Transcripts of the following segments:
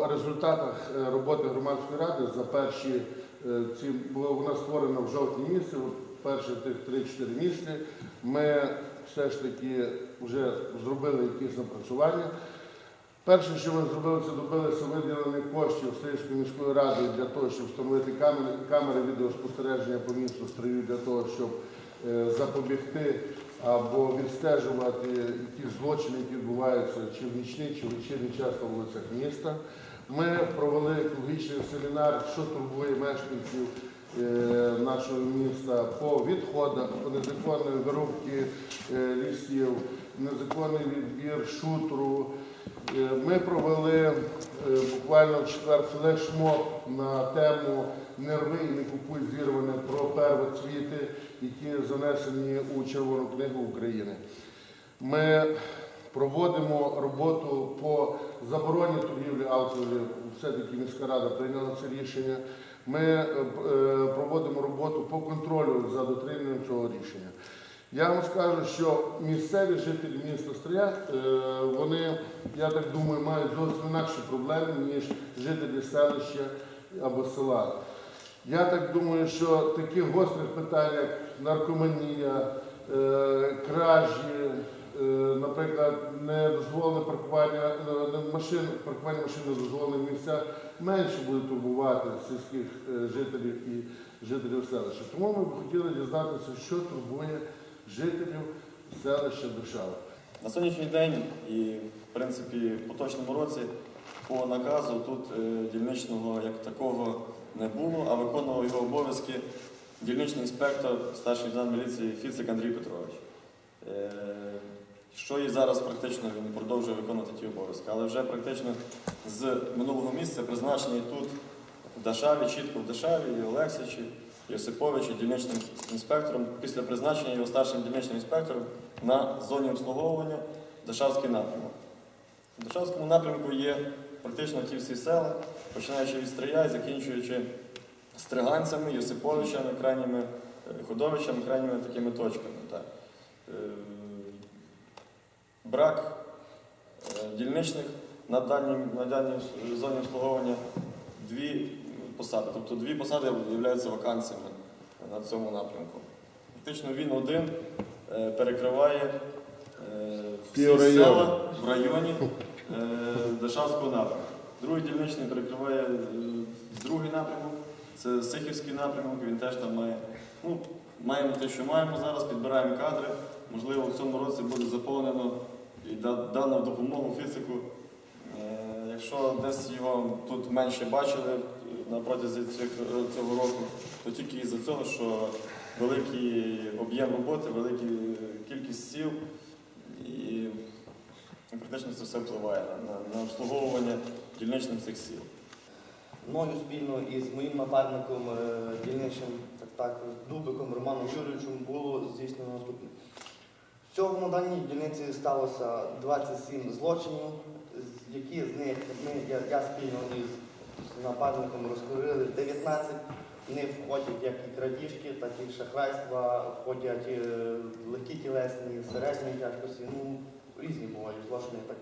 по результатах е, роботи громадської ради за перші е, ці було вона створена в жовтні місяці, перші тих 3-4 місяці. Ми все ж таки вже зробили якісь напрацювання. Перше, що ми зробили, це добилися виділення коштів Стрийської міської ради для того, щоб встановити камери, камери відеоспостереження по місту Стрию, для того, щоб е, запобігти або відстежувати якісь злочини, які відбуваються чи в нічний, чи в вечірній час на вулицях міста. Ми провели екологічний семінар, що турбує мешканців е, нашого міста по відходах, по незаконної вирубки е, лісів, незаконний відбір шутру. Е, Ми провели буквально в четвер флешмоб на тему не рви і не купуй зірване про первоцвіти, які занесені у Червону книгу України. Ми проводимо роботу по забороні торгівлі алкоголю. Все-таки міська рада прийняла це рішення. Ми е, е, проводимо роботу по контролю за дотриманням цього рішення. Я вам скажу, що місцеві жителі міста Стрия, е, вони, я так думаю, мають зовсім інакші проблеми, ніж жителі селища або села. Я так думаю, що таких гострих питань, як наркоманія, кражі, е, наприклад, недозволене паркування е, не- машин, паркування машин на дозволених місцях менше буде турбувати сільських е, жителів і жителів селища. Тому ми б хотіли дізнатися, що турбує жителів селища Душава. На сьогоднішній день і, в принципі, в поточному році по наказу тут дільничного як такого не було, а виконував його обов'язки дільничний інспектор, старший лейтенант міліції Фіцик Андрій Петрович. Е, Що і зараз практично він продовжує виконувати ті обов'язки, але вже практично з минулого місяця призначений тут в Дашаві, чітко в Дашаві, і Олексичі, Йосиповичі, дільничним інспектором, після призначення його старшим дільничним інспектором на зоні обслуговування Дашавський напрямок. В Дашавському напрямку є практично ті всі села, починаючи від Стрия і закінчуючи Стриганцями, Йосиповичами, крайніми е, Ходовичами, крайніми такими точками. Так. Брак е, дільничних на даній, на даній зоні обслуговування дві посади. Тобто дві посади являються вакансіями на цьому напрямку. Фактично він один е, перекриває е, всі села в районі Дашавського напрямку. Другий дільничний перекриває другий напрямок, це Сихівський напрямок, він теж там має. Ну, маємо те, що маємо зараз, підбираємо кадри. Можливо, в цьому році буде заповнено і да- дано допомогу фізику. Е, Якщо десь його тут менше бачили е, на протязі цього року, то тільки із-за цього, що великий об'єм роботи, велика кількість сіл і практично це все впливає на, на, обслуговування дільничних цих сіл. Мною спільно із моїм напарником е, дільничим, так так, Дубиком Романом Юрійовичем було здійснено наступне. На даній дільниці сталося 27 злочинів, які з них ми, я, я спільно із напарником розкрили 19. В них входять як і крадіжки, так і шахрайства, входять е, легкі тілесні, середні тяжкості, ну різні бувають злочини так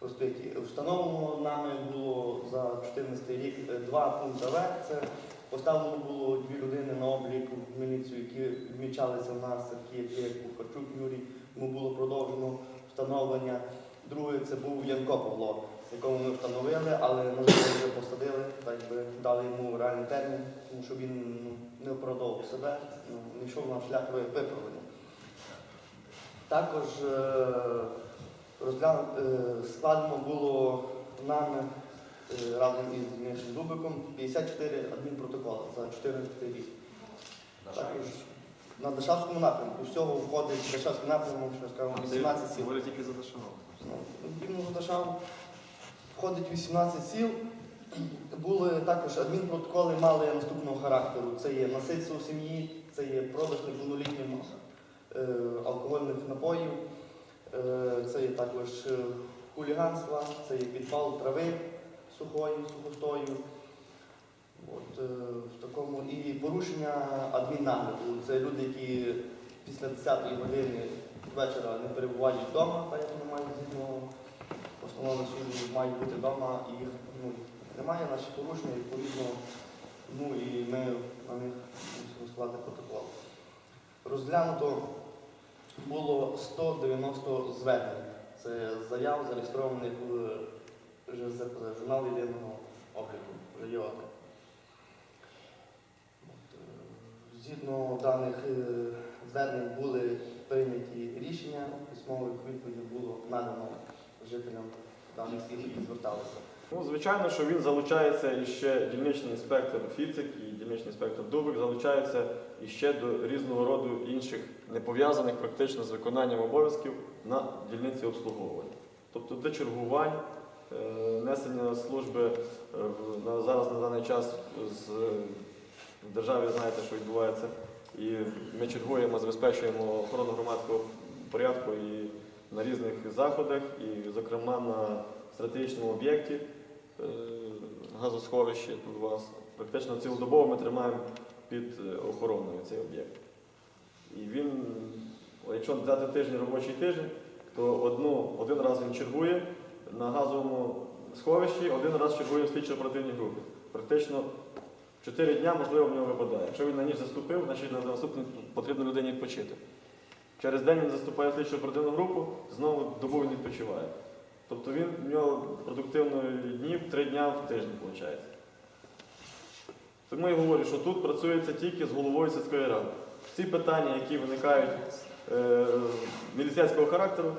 розкриті. Встановлено нами було за 2014 рік е, два пункти В. Це поставлено було дві людини на облік в міліцію, які відмічалися в нас, такі як Кухарчук Юрій. Йому було продовжено встановлення. Друге це був Янко Павло, якому ми встановили, але на вже посадили, так би дали йому реальний термін, тому що він ну, не оправдовував себе, ну, не йшов на шлях виправлення. Також е, розгляну, е, було нами е, разом із Дмитром Дубиком 54 адмінпротоколи за 14 рік. Також на Дашавському напрямку. Всього входить Дашавський напрямок, що скажемо, 18 сіл. Говорить тільки за Дашаном. Ну, Дивно Дашав входить 18 сіл. Були також адмінпротоколи мали наступного характеру. Це є насильство у сім'ї, це є продаж неповнолітнім е, алкогольних напоїв, е, це є також е, хуліганство, це є підпал трави сухої, сухостою. От, е, в такому і порушення адміннагляду. Це люди, які після 10-ї години вечора не перебувають вдома, так як вони мають згідно постанови суду, мають бути вдома і їх ну, немає, наші порушення, відповідно, ну і ми на них мусимо склати протокол. Розглянуто було 190 звернень. Це заяв, зареєстрованих в журнал єдиного обліку ЖЙО. От, е, Згідно даних е, звернень були прийняті рішення, письмових відповідей було надано жителям даних сіл, які зверталися. Ну, звичайно, що він залучається і ще дільничний інспектор Фіцик і дільничний інспектор Дубик залучаються і ще до різного роду інших не пов'язаних практично з виконанням обов'язків на дільниці обслуговування. Тобто для чергувань, е, несення служби е, зараз на даний час з, в державі знаєте, що відбувається. І ми чергуємо, забезпечуємо охорону громадського порядку і на різних заходах, і, зокрема, на стратегічному об'єкті е, газосховищі тут у вас. Практично цілодобово ми тримаємо під е, охороною цей об'єкт. І він, якщо взяти тиждень робочий тиждень, то одну, один раз він чергує на газовому сховищі, один раз чергує в слідчо-оперативній групі. Практично 4 дня, можливо, в нього випадає. Якщо він на ніч заступив, значить на наступний потрібно людині відпочити. Через день він заступає в слідчо оперативну групу, знову добу він відпочиває. Тобто він в нього продуктивної днів 3 дня в тиждень виходить. Тому я говорю, що тут працюється тільки з головою сільської ради. Всі питання, які виникають е, міліцейського характеру,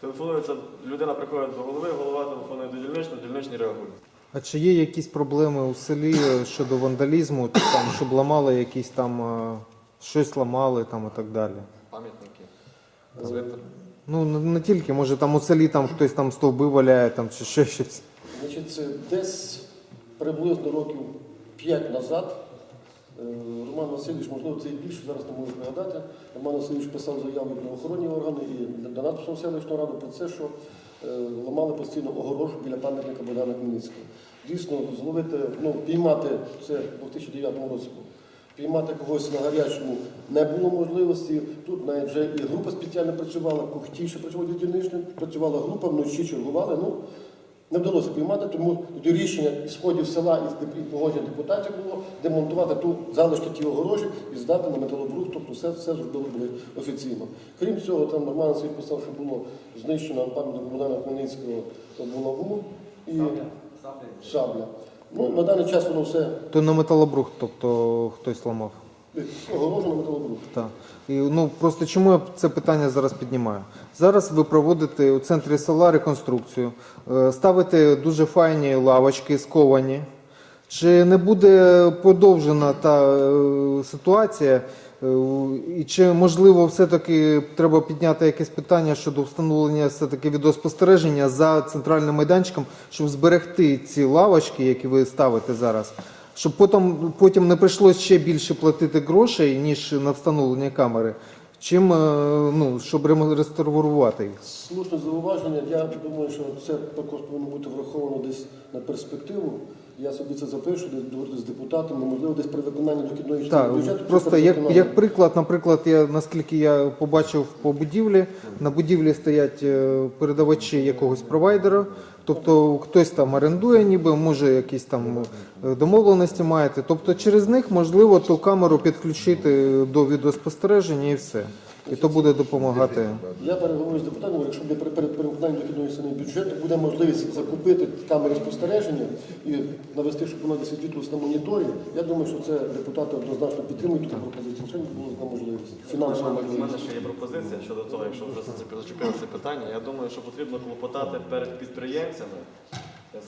телефонується, людина приходить до голови, голова телефонує до дільничного, дільничний реагує. А чи є якісь проблеми у селі е, щодо вандалізму, там, щоб ламали якісь там е, щось ламали там і так далі? Пам'ятники. Ну не, не тільки, може там у селі там хтось там стовби валяє там чи ще щось. Значить, це десь приблизно років 5 назад е, Роман Васильович, можливо, це і більше, зараз не можу пригадати. Роман Васильович писав заяву в правоохоронні органи і до нас писав селищну раду про це, що ламали постійно огорожу біля пам'ятника Богдана Хмельницького. Дійсно, зловити, ну, піймати це в 2009 році. Піймати когось на гарячому не було можливості. Тут навіть вже і група спеціально працювала, кухтіше працювала дільничним, працювала група, вночі чергували. Ну, не вдалося піймати, тому тоді рішення сходів села і погодження депутатів було демонтувати ту залишки ті огорожі і здати на металобрух, тобто все, все зробили були офіційно. Крім цього, там Роман Васильович писав, що було знищено пам'ятник Богдана Хмельницького булаву і шабля. Ну, на даний час воно все То на металобрух, тобто хтось ламав. Так. І, ну, просто чому я це питання зараз піднімаю? Зараз ви проводите у центрі села реконструкцію, е, ставите дуже файні лавочки, сковані. Чи не буде подовжена та е, ситуація? е, І чи можливо все-таки треба підняти якесь питання щодо встановлення все-таки відеоспостереження за центральним майданчиком, щоб зберегти ці лавочки, які ви ставите зараз? Щоб потім, потім не прийшлося ще більше платити грошей, ніж на встановлення камери, чим е, ну, щоб реставрувати їх. Слушне зауваження. Я думаю, що це також повинно бути враховано десь на перспективу. Я собі це запишу, десь говорити з депутатами, можливо, десь при виконанні дохідної частини Так, бюджету. просто як, як приклад, наприклад, я наскільки я побачив по будівлі, на будівлі стоять е, передавачі якогось провайдера, тобто хтось там орендує, ніби може якісь там е, домовленості маєте. Тобто через них можливо ту камеру підключити до відеоспостереження і все. І то буде допомагати. Я переговорю з депутатами, якщо буде перед перевиконанням дохідної частини бюджету, буде можливість закупити камери спостереження і навести, щоб воно десь на моніторі. Я думаю, що це депутати однозначно підтримують таку пропозицію. Ще була така можливість. Фінансова У мене ще є пропозиція щодо того, якщо вже зачепили зачепили це питання. Я думаю, що потрібно клопотати перед підприємцями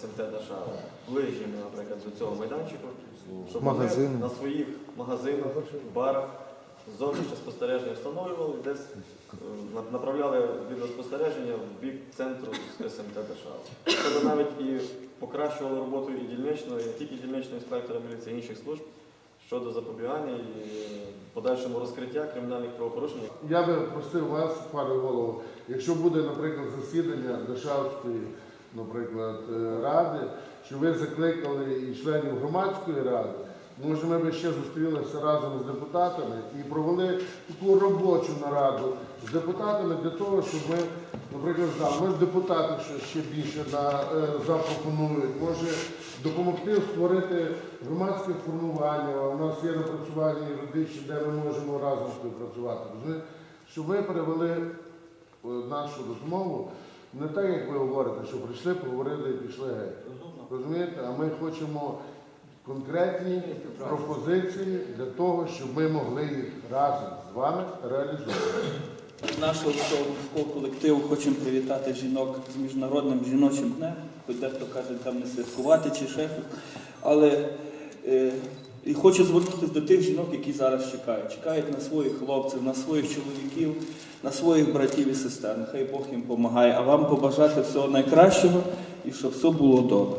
СМТ Держава, ближніми, наприклад, до цього майданчику, щоб Магазини. вони на своїх магазинах, барах зовнішнє спостереження встановлювали, десь е, направляли відеоспостереження в бік центру СМТ Держава. Щоб навіть і покращували роботу і дільничного, і тільки дільничного інспектора міліції, і інших служб щодо запобігання і подальшому розкриття кримінальних правопорушень. Я би просив вас, пане голово, якщо буде, наприклад, засідання Дашавської, наприклад, е, ради, що ви закликали і членів громадської ради, може ми б ще зустрілися разом з депутатами і провели таку робочу нараду з депутатами для того, щоб ми, наприклад, знали, може депутати що ще більше на, е, запропонують, може допомогти створити громадське формування. У нас є напрацювання юридичні, де ми можемо разом співпрацювати. Щоб ми перевели е, нашу розмову не так, як ви говорите, що прийшли, поговорили і пішли геть. Розумієте? А ми хочемо конкретні пропозиції для того, щоб ми могли їх разом з вами реалізовувати. Нашого всього колективу хочемо привітати жінок з міжнародним жіночим днем, хоч дехто каже, там не святкувати чи ще. Але е, і хочу звернутися до тих жінок, які зараз чекають. Чекають на своїх хлопців, на своїх чоловіків, на своїх братів і сестер. Нехай Бог їм допомагає, а вам побажати всього найкращого і щоб все було добре.